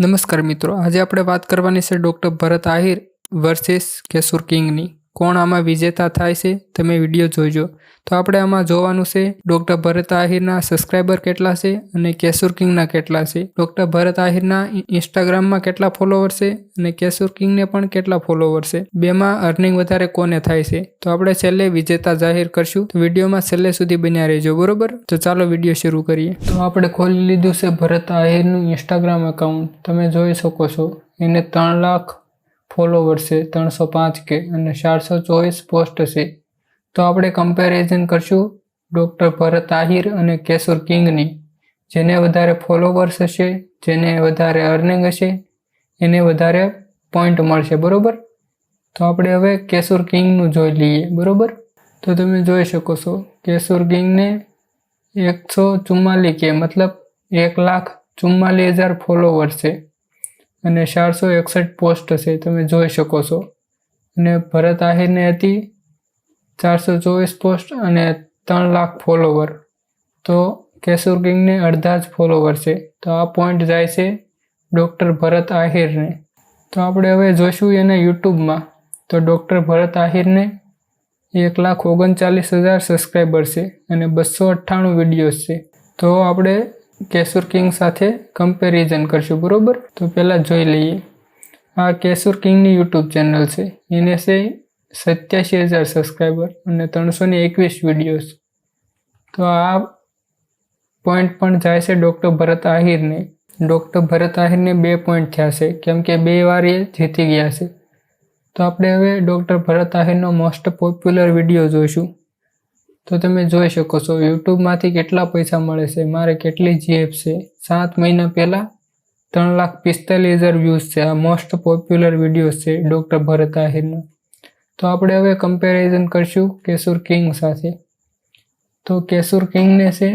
નમસ્કાર મિત્રો. આજે આપણે વાત કરવાની છે ડૉક્ટર ભરત આહિર વર્સેસ કેશુર કિંગની. કોણ આમાં વિજેતા થાય છે, તમે વીડિયો જોઈજો તો આપણે આમાં જોવાનું છે, ડૉક્ટર ભરત આહિરના સબસ્ક્રાઈબર કેટલા છે અને કેશુર કિંગના કેટલા છે. ડૉક્ટર ભરત આહિરના ઇન્સ્ટાગ્રામમાં કેટલા ફોલોવર છે અને કેશુર કિંગને પણ કેટલા ફોલોવર છે. બેમાં અર્નિંગ વધારે કોને થાય છે? તો આપણે છેલ્લે વિજેતા જાહેર કરશું. તો વિડીયોમાં છેલ્લે સુધી બન્યા રહેજો, બરોબર? તો ચાલો વીડિયો શરૂ કરીએ. તો આપણે ખોલી લીધું છે ભરત આહિરનું ઇન્સ્ટાગ્રામ એકાઉન્ટ. તમે જોઈ શકો છો. એને ત્રણ લાખ ફોલોવર છે, ત્રણસો પાંચ કે અને ચારસો ચોવીસ પોસ્ટ છે. તો આપણે કમ્પેરિઝન કરશું ડૉક્ટર ભરત આહિર અને કેશુર કિંગની. જેને વધારે ફોલોવર્સ હશે, જેને વધારે અર્નિંગ હશે, એને વધારે પોઈન્ટ મળશે, બરાબર? તો આપણે હવે કેશુર કિંગનું જોઈ લઈએ, બરોબર? તો તમે જોઈ શકો છો, કેશુર કિંગને એકસો ચુમ્માલીસ કે મતલબ એક લાખ ચુમ્માલીસ હજાર ફોલોવર છે. અને ચારસો એકસઠ પોસ્ટ છે તમે જોઈ શકો છો. અને ભરત આહિરને હતી ચારસો ચોવીસ પોસ્ટ અને ત્રણ લાખ ફોલોવર તો કેશુર કિંગને અડધા જ ફોલોવર છે. તો આ પોઈન્ટ જાય છે ડૉક્ટર ભરત આહિરને. તો આપણે હવે જોઈશું એને યુટ્યુબમાં. તો ડૉક્ટર ભરત આહિરને એક લાખ ઓગણચાલીસ હજાર સબસ્ક્રાઈબર છે અને બસો અઠ્ઠાણું વિડીયોઝ છે. તો આપણે કેશુર કિંગ સાથે કમ્પેરિઝન કરશું, બરાબર? તો પહેલાં જોઈ લઈએ. આ કેસુર કિંગની યુટ્યુબ ચેનલ છે. એને છે સત્યાસી હજાર સબસ્ક્રાઈબર અને ત્રણસો ને એકવીસ વિડીયોઝ તો આ પોઈન્ટ પણ જાય છે ડૉક્ટર ભરત આહિરને. ડૉક્ટર ભરત આહિરને બે પોઈન્ટ થયા છે, કેમ કે બે વાર એ જીતી ગયા છે. તો આપણે હવે ડૉક્ટર ભરત આહિરનો મોસ્ટ પોપ્યુલર વીડિયો જોઈશું. તો તમે જોઈ શકો છો, યુટ્યુબમાંથી કેટલા પૈસા મળે છે, મારે કેટલી જીએફ છે. સાત મહિના પહેલાં ત્રણ લાખ પિસ્તાલીસ હજાર વ્યૂઝ છે. આ મોસ્ટ પોપ્યુલર વીડિયો છે ડૉક્ટર ભરત આહિરનો. તો આપણે હવે કમ્પેરિઝન કરશું કેશુર કિંગ સાથે. તો કેશુર કિંગને છે,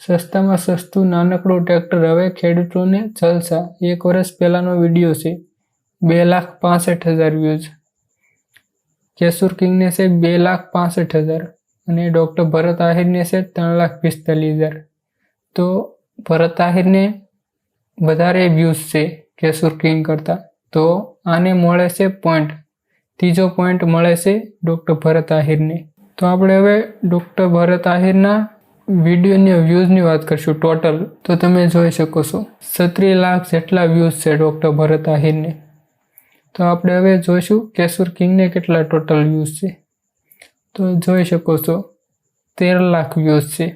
સસ્તામાં સસ્તું નાનકડું ટ્રેક્ટર હવે ખેડૂતોને જલસા. એક વર્ષ પહેલાંનો વીડિયો છે, બે લાખ પાસઠ હજાર વ્યૂઝ કેશુર કિંગને છે, બે લાખ પાસઠ હજાર. અને ડૉક્ટર ભરત આહિરને છે ત્રણ લાખ પિસ્તાલીસ હજાર. તો ભરત આહિરને વધારે વ્યૂઝ છે કેશુર કિંગ કરતાં. તો આને મળે છે પોઈન્ટ ત્રીજો પોઈન્ટ મળે છે ડૉક્ટર ભરત આહિરને. તો આપણે હવે ડૉક્ટર ભરત આહિરના વિડીયોની વ્યૂઝની વાત કરશું ટોટલ તો તમે જોઈ શકો છો સત્રી લાખ જેટલા વ્યૂઝ છે ડૉક્ટર ભરત આહિરને. તો આપણે હવે જોઈશું કેશુર કિંગને કેટલા ટોટલ વ્યૂઝ છે. તો જોઈ શકો છો, તેર લાખ વ્યૂઝ છે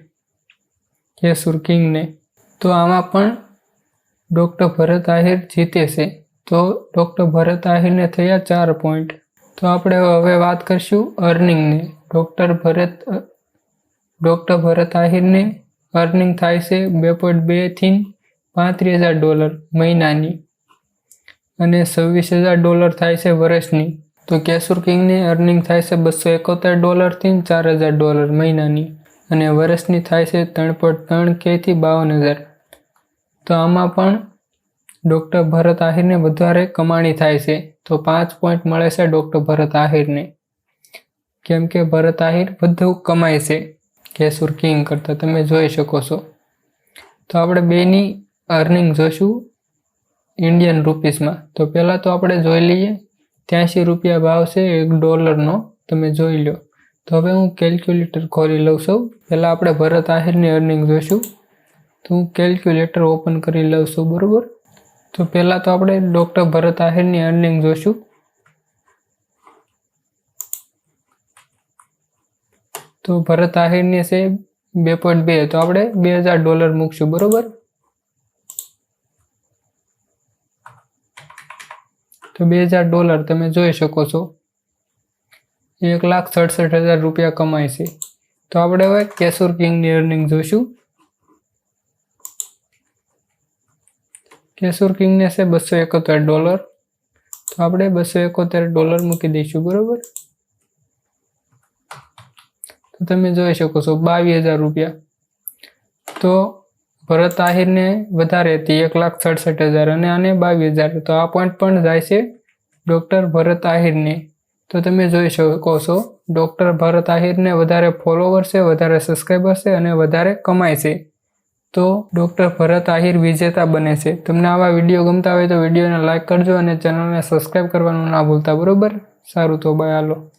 કેશુર કિંગને. તો આમાં પણ ડૉક્ટર ભરત આહિર જીતે છે. તો ડૉક્ટર ભરત આહિરને થયા ચાર પોઈન્ટ તો આપણે હવે વાત કરીશું અર્નિંગની ડૉક્ટર ભરત ડૉક્ટર ભરત આહિરને અર્નિંગ થાય છે બે પોઈન્ટ બેથી પાંત્રીસ હજાર ડોલર મહિનાની. અને છવ્વીસ હજાર ડોલર થાય છે વર્ષની. તો કેશુર કિંગને અર્નિંગ થાય છે બસો એકોતેર ડોલરથી ચાર હજાર ડોલર મહિનાની અને વર્ષની થાય છે ત્રણ પોઈન્ટ ત્રણ કેથી બાવન હજાર. તો આમાં પણ ડૉક્ટર ભરત આહિરને વધારે કમાણી થાય છે તો પાંચ પોઈન્ટ મળે છે ડૉક્ટર ભરત આહિરને. કેમ કે ભરત આહિર બધું કમાય છે કેશુર કિંગ કરતાં, તમે જોઈ શકો છો. તો આપણે બેની અર્નિંગ જોઈશું ઇન્ડિયન રૂપીસમાં તો પહેલાં તો આપણે જોઈ લઈએ ત્યાંસી રૂપિયા ભાવ છે એક ડોલરનો, તમે જોઈ લો. તો હવે હું કેલ્ક્યુલેટર ખોલી લઉં છું. પહેલાં આપણે ભરત આહિરની અર્નિંગ જોઈશું. તો હું કેલ્ક્યુલેટર ઓપન કરી લઉં છું, બરાબર? તો પહેલાં તો આપણે ડૉક્ટર ભરત આહિરની અર્નિંગ જોઈશું. તો ભરત આહિરની છે બે પોઈન્ટ બે, તો આપણે બે હજાર ડોલર મૂકશું, બરોબર? તો બે હજાર ડોલર તમે જોઈ શકો છો. એક લાખ સડસઠ હજાર રૂપિયા કમાય છે. તો આપણે હવે કેસુર કિંગની અર્નિંગ જોઈશું કેસુર કિંગને છે બસો એકોતેર ડોલર. તો આપણે બસો એકોતેર ડોલર મૂકી દઈશું, બરોબર? તો તમે જોઈ શકો છો બાવીસ હજાર રૂપિયા. તો ભરત આહિરને વધારે હતી એક લાખ સડસઠ હજાર અને આને બાવીસ હજાર. તો આ પોઈન્ટ પણ જાય છે ડૉક્ટર ભરત આહિરને તો તમે જોઈ શકો છો ડૉક્ટર ભરત આહિરને વધારે ફોલોવર છે, વધારે સબસ્ક્રાઈબર છે અને વધારે કમાય છે. તો ડૉક્ટર ભરત આહિર વિજેતા બને છે. તમને આવા વીડિયો ગમતા હોય તો વિડીયોને લાઇક કરજો અને ચેનલને સબસ્ક્રાઈબ કરવાનું ના ભૂલતા. બરાબર? સારું તો બાય હાલો.